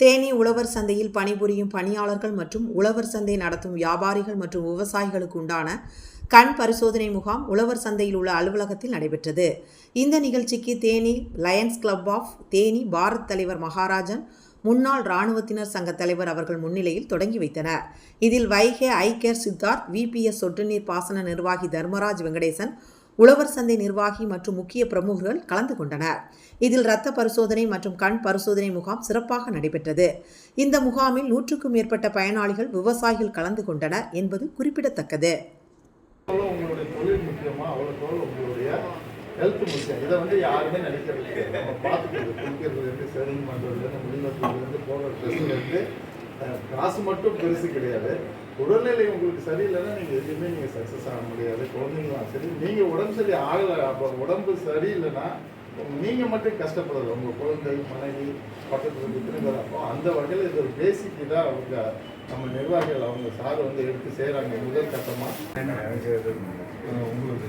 தேனி உழவர் சந்தையில் பணிபுரியும் பணியாளர்கள் மற்றும் உழவர் சந்தை நடத்தும் வியாபாரிகள் மற்றும் விவசாயிகளுக்கு உண்டான கண் பரிசோதனை முகாம் உழவர் சந்தையில் உள்ள அலுவலகத்தில் நடைபெற்றது. இந்த நிகழ்ச்சிக்கு Theni lions club of Theni Bharat தலைவர் மகாராஜன் முன்னாள் இராணுவத்தினர் சங்க தலைவர் அவர்கள் முன்னிலையில் தொடங்கி வைத்தனர். இதில் வைகே ஐ கேர் சித்தார்த் விபிஎஸ் சொட்டு நீர் பாசன நிர்வாகி தர்மராஜ் வெங்கடேசன் உழவர் சந்தை நிர்வாகி மற்றும் முக்கிய பிரமுகர்கள் கலந்து கொண்டனர். இதில் இரத்த பரிசோதனை மற்றும் கண் பரிசோதனை முகாம் சிறப்பாக நடைபெற்றது. இந்த முகாமில் நூற்றுக்கும் மேற்பட்ட பயனாளிகள் விவசாயிகள் கலந்து கொண்டனர் என்பது குறிப்பிடத்தக்கது. ஹெல்த் முக்கியம்? இதை வந்து யாருமே நினைக்கிறது நம்ம பார்த்துக்கிறது குளிக்கிறதுலேருந்து செரிங் பண்ணுறதுலேருந்து முடிவதுலேருந்து போகிற ட்ரெஸ்லேருந்து காசு மட்டும் பெருசு கிடையாது. உடல்நிலை உங்களுக்கு சரியில்லைன்னா நீங்கள் எதுவுமே நீங்கள் சக்ஸஸ் ஆக முடியாது. குழந்தைங்களும் சரி நீங்கள் உடம்பு சரி ஆகலை அப்போ உடம்பு சரியில்லைன்னா நீங்கள் மட்டும் கஷ்டப்படல. உங்கள் குழந்தை மனைவி பக்கத்தில் இருக்கிற அப்போ அந்த வகையில் இது ஒரு பேசிக் தான் அவங்க நம்ம நிர்வாகிகள் அவங்க சார் வந்து எடுத்து செய்கிறாங்க முதல் கட்டமாக உங்களுக்கு.